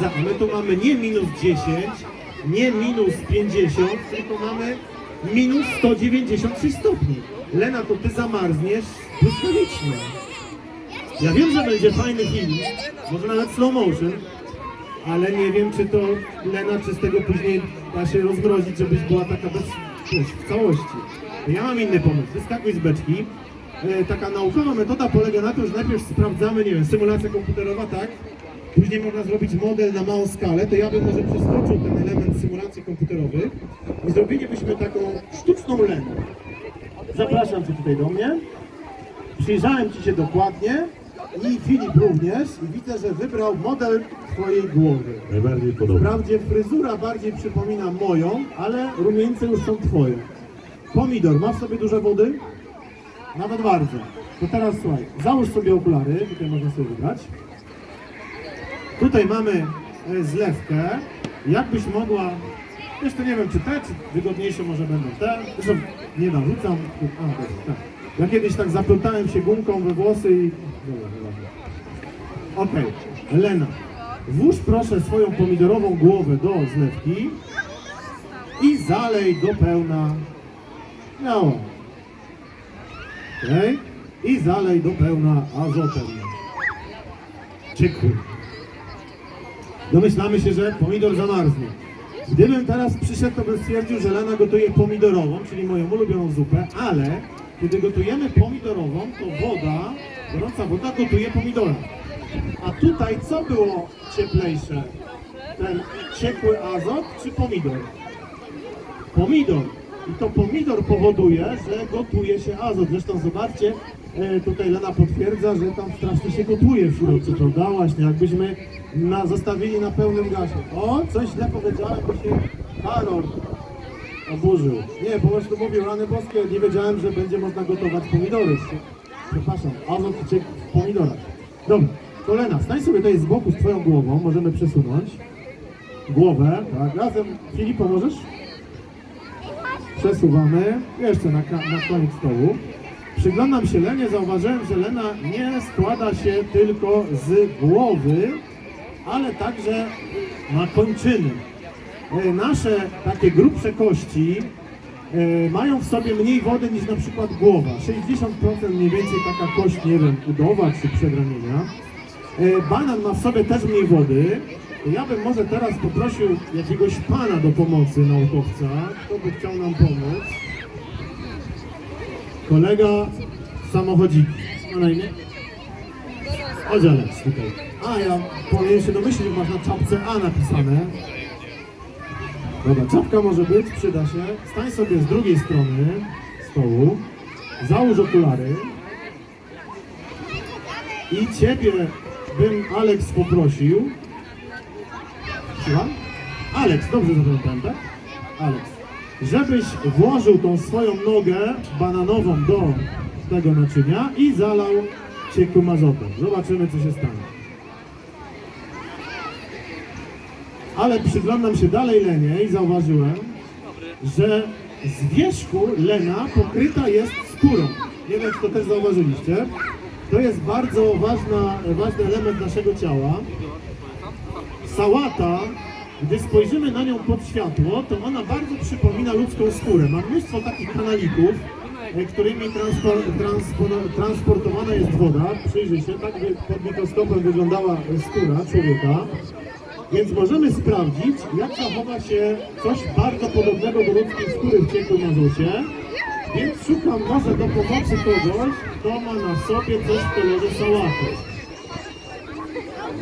my tu mamy nie minus 10, nie minus 50, tylko mamy minus 196 stopni. Lena, to ty zamarzniesz błyskawicznie. Ja wiem, że będzie fajny film, może nawet slow motion, ale nie wiem, czy to Lena, czy z tego później da się rozmrozić, żebyś była taka bez, wiesz, w całości. Ja mam inny pomysł. Wyskakuj z beczki. E, taka naukowa metoda polega na tym, że najpierw sprawdzamy, nie wiem, symulacja komputerowa, tak? Później można zrobić model na małą skalę, to ja bym może przeskoczył ten element symulacji komputerowych i zrobilibyśmy taką sztuczną Lenę. Zapraszam Cię tutaj do mnie. Przyjrzałem Ci się dokładnie i Filip również i widzę, że wybrał model Twojej głowy. Najbardziej podobny. Wprawdzie fryzura bardziej przypomina moją, ale rumieńce już są Twoje. Pomidor, masz w sobie dużo wody? Nawet bardzo. To teraz słuchaj, załóż sobie okulary, tutaj można sobie wybrać. Tutaj mamy e, zlewkę. Jakbyś mogła, jeszcze nie wiem czy te, czy wygodniejsze może będą te. Zresztą nie narzucam. A, dobra, tak. Ja kiedyś tak zaplątałem się gumką we włosy i... Dobra, dobra. Okej, Lena, włóż proszę swoją pomidorową głowę do zlewki i zalej do pełna śmiało. Okej? I zalej do pełna azotem. Czykły. Domyślamy się, że pomidor zamarznie. Gdybym teraz przyszedł, to bym stwierdził, że Lena gotuje pomidorową, czyli moją ulubioną zupę, ale kiedy gotujemy pomidorową, to woda, gorąca woda gotuje pomidora. A tutaj co było cieplejsze? Ten ciekły azot czy pomidor? Pomidor. I to pomidor powoduje, że gotuje się azot. Zresztą zobaczcie, tutaj Lena potwierdza, że tam strasznie się gotuje w środku, prawda? Właśnie, jakbyśmy na, zostawili na pełnym gazie. O, coś źle powiedziałem, bo się Karol oburzył. Nie, po prostu mówił rany boskie, nie wiedziałem, że będzie można gotować pomidory. Przepraszam, azot uciekł w pomidorach. Dobra, to Lena, stań sobie tutaj z boku z twoją głową, możemy przesunąć głowę, tak, razem, Filip, pomożesz? Przesuwamy, jeszcze na, na koniec stołu. Przyglądam się Lenie, zauważyłem, że Lena nie składa się tylko z głowy, ale także ma kończyny. E, Nasze takie grubsze kości e, mają w sobie mniej wody niż na przykład głowa. 60% mniej więcej taka kość, nie wiem, udowa czy przedramienia. E, Banan ma w sobie też mniej wody. Ja bym może teraz poprosił jakiegoś pana do pomocy, naukowca, kto by chciał nam pomóc. Kolega samochodziki. Ma na imię? Alex tutaj. A, ja powinien się domyślić, masz na czapce A napisane. Dobra, czapka może być, przyda się. Stań sobie z drugiej strony stołu. Załóż okulary. I ciebie bym, Alex, poprosił. Słucham? Alex, dobrze zapamiętałem, tak? Alex. Żebyś włożył tą swoją nogę bananową do tego naczynia i zalał ciekłym azotem. Zobaczymy, co się stanie. Ale przyglądam się dalej Lenie i zauważyłem, że z wierzchu Lena pokryta jest skórą. Nie wiem, czy to też zauważyliście. To jest bardzo ważna, ważny element naszego ciała. Sałata, gdy spojrzymy na nią pod światło, to ona bardzo przypomina ludzką skórę. Ma mnóstwo takich kanalików, e, którymi transpor, transpor, transportowana jest woda. Przyjrzyj się, tak by pod mikroskopem wyglądała skóra człowieka. Więc możemy sprawdzić, jak zachowa się coś bardzo podobnego do ludzkiej skóry w ciekłym azocie. Więc szukam może do pomocy kogoś, kto ma na sobie coś w kolorze sałaty.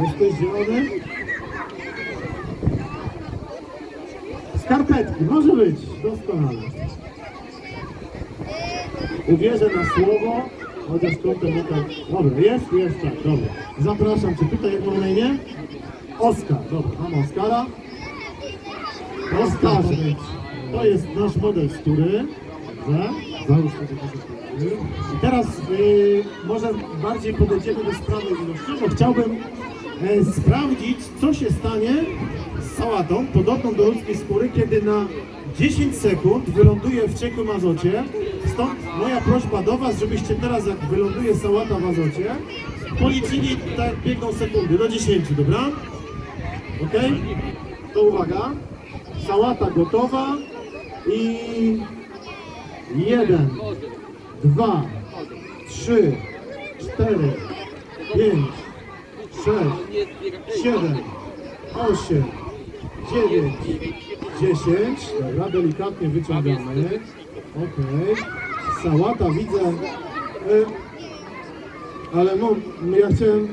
Jesteś zielony? Skarpetki, może być, doskonale. Uwierzę na słowo, chociaż kątem nie tak. Dobra, jest, jest, tak, dobra. Zapraszam Cię tutaj, jak mam na imię? Oskar, dobra, mam Oskara. Oskarze, to jest nasz model skóry. Dobrze, załóż sobie skóry. I teraz y, może bardziej podejdziemy do sprawy ilości, chciałbym e, sprawdzić, co się stanie sałatą, podobną do ludzkiej skóry, kiedy na 10 sekund wyląduje w ciekłym azocie. Stąd moja prośba do Was, żebyście teraz, jak wyląduje sałata w azocie, policzyli tak biegną sekundy, do 10, dobra? Ok? To uwaga. Sałata gotowa i jeden, dwa, trzy, cztery, pięć, sześć, siedem, osiem, dziewięć, dziesięć. Dobra, delikatnie wyciągamy. Okej. Sałata widzę. Y, ale no, no ja chciałem.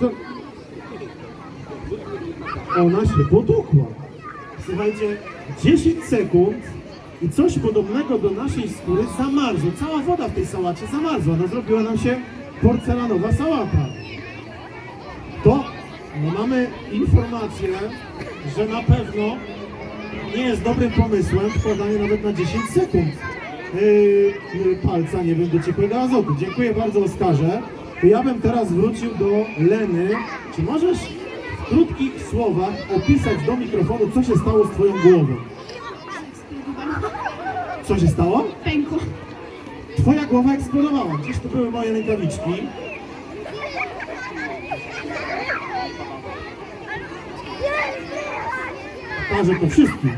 Co? Ona się potukła. Słuchajcie, 10 sekund i coś podobnego do naszej skóry zamarzło. Cała woda w tej sałacie zamarzła. No zrobiła nam się porcelanowa sałata. To no mamy informację, że na pewno nie jest dobrym pomysłem wkładanie nawet na 10 sekund yy, yy, palca, nie wiem, do ciepłego azotu. Dziękuję bardzo Oskarze. Ja bym teraz wrócił do Leny. Czy możesz w krótkich słowach opisać do mikrofonu, co się stało z twoją głową? Co się stało? Pękło. Twoja głowa eksplodowała. Gdzieś tu były moje rękawiczki. To wszystkim.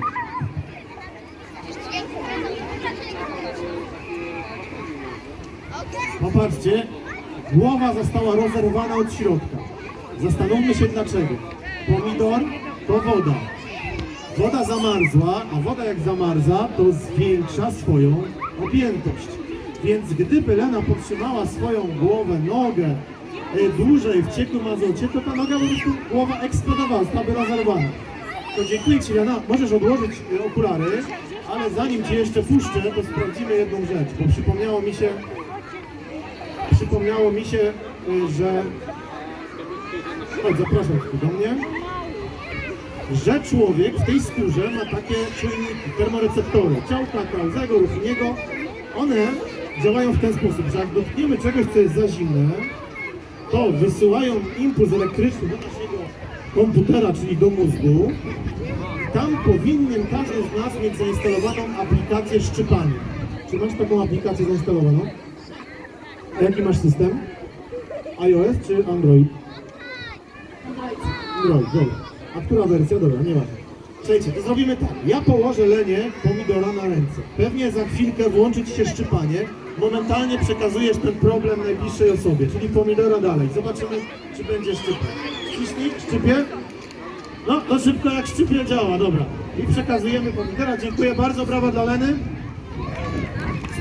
Popatrzcie, głowa została rozerwana od środka. Zastanówmy się dlaczego. Pomidor to woda. Woda zamarzła, a woda jak zamarza, to zwiększa swoją objętość. Więc gdyby Lena podtrzymała swoją głowę, nogę e, dłużej w ciekłym azocie, to ta noga po głowa eksplodowała, zostałaby rozerwana. To dziękuję Ci Lena, możesz odłożyć e, okulary, ale zanim Cię jeszcze puszczę, to sprawdzimy jedną rzecz, bo przypomniało mi się, przypomniało mi się, y, że... Chodź, zapraszam tu do mnie. Że człowiek w tej skórze ma takie czujniki, termoreceptory, ciałka, Krauzego, Ruffiniego. One działają w ten sposób, że jak dotkniemy czegoś, co jest za zimne, to wysyłają impuls elektryczny do naszego komputera, czyli do mózgu. Tam powinien każdy z nas mieć zainstalowaną aplikację szczypania. Czy masz taką aplikację zainstalowaną? A jaki masz system? iOS czy Android? Android, dobra. A która wersja? Dobra, nie ma. Słuchajcie, to zrobimy tak. Ja położę Lenie pomidora na ręce. Pewnie za chwilkę włączyć się szczypanie. Momentalnie przekazujesz ten problem najbliższej osobie, czyli pomidora dalej. Zobaczymy, czy będzie szczypać. Ciśnij, szczypie. No, to szybko jak szczypie działa, dobra. I przekazujemy pomidora. Dziękuję bardzo, brawa dla Leny.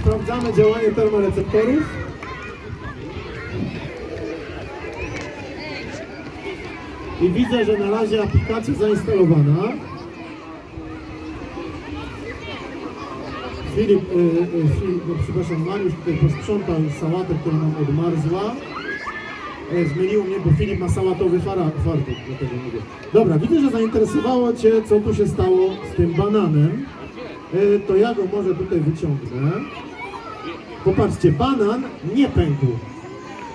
Sprawdzamy działanie termoreceptorów. I widzę, że na razie aplikacja zainstalowana. Filip, y, y, Filip no, przepraszam, Mariusz tutaj posprzątał sałatę, która nam odmarzła. E, mnie, bo Filip ma sałatowy fartuch, dlatego mówię. Dobra, widzę, że zainteresowało Cię, co tu się stało z tym bananem. E, To ja go może tutaj wyciągnę. Popatrzcie, banan nie pękł.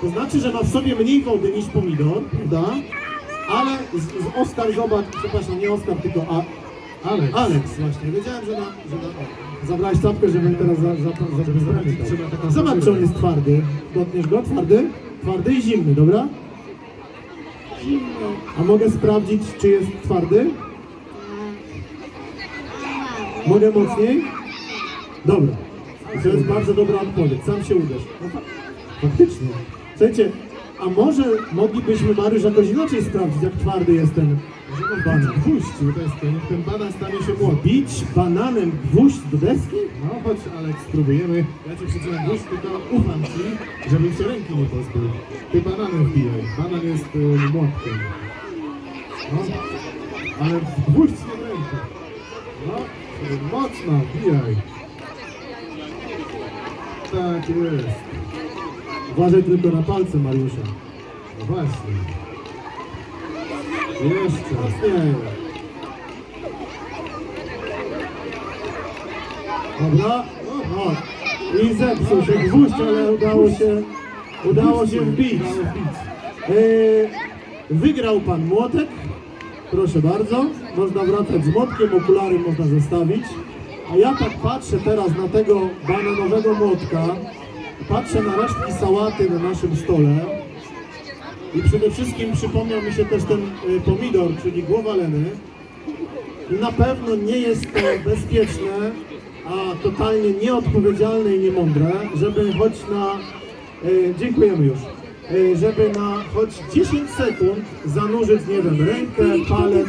To znaczy, że ma w sobie mniej wody niż pomidor, prawda? Ale z, z Oskar, zobacz, przepraszam, nie Oskar, tylko A, Alex. Alex właśnie. Wiedziałem, że na... Że na o, zabrałeś czapkę, żebym teraz za, za, za, Żeby sprawdzić, zapytał. czy ma taką Zobacz, czy on jest twardy. Dotkniesz go? Twardy? Twardy i zimny, dobra? Zimno. A mogę sprawdzić, czy jest twardy? Mogę mocniej? Dobra. To jest bardzo dobra odpowiedź. Sam się uderz. No, fa- faktycznie. Słuchajcie, a może moglibyśmy, Mariusz, jakoś inaczej sprawdzić, jak twardy jest ten banan? banan gwóźdź, to jest ten, ten banan stanie się młody. Bić bananem gwóźdź do deski? No chodź Alex, spróbujemy. Ja ci przytrzymam gwóźdź, tylko ufam ci, żebym się ręki nie pozbył. Ty bananem wbijaj. Banan jest y, młotkiem. No, ale gwóźdź nie rękę. No, mocno, wbijaj. Tak jest. Uważaj tylko na palce Mariusza. No właśnie. Jeszcze. Mocniej. Dobra, no. I zepsuł się gwóźdź, ale udało się, udało się wbić. Yy, wygrał pan młotek. Proszę bardzo. Można wracać z młotkiem, okulary można zostawić. A ja tak patrzę teraz na tego bananowego młotka. Patrzę na resztki sałaty na naszym stole. I przede wszystkim przypomniał mi się też ten y, pomidor, czyli głowa leny. Na pewno nie jest to bezpieczne, a totalnie nieodpowiedzialne i niemądre, żeby choć na... y, dziękujemy już. y, żeby na choć 10 sekund zanurzyć, nie wiem, rękę, palec?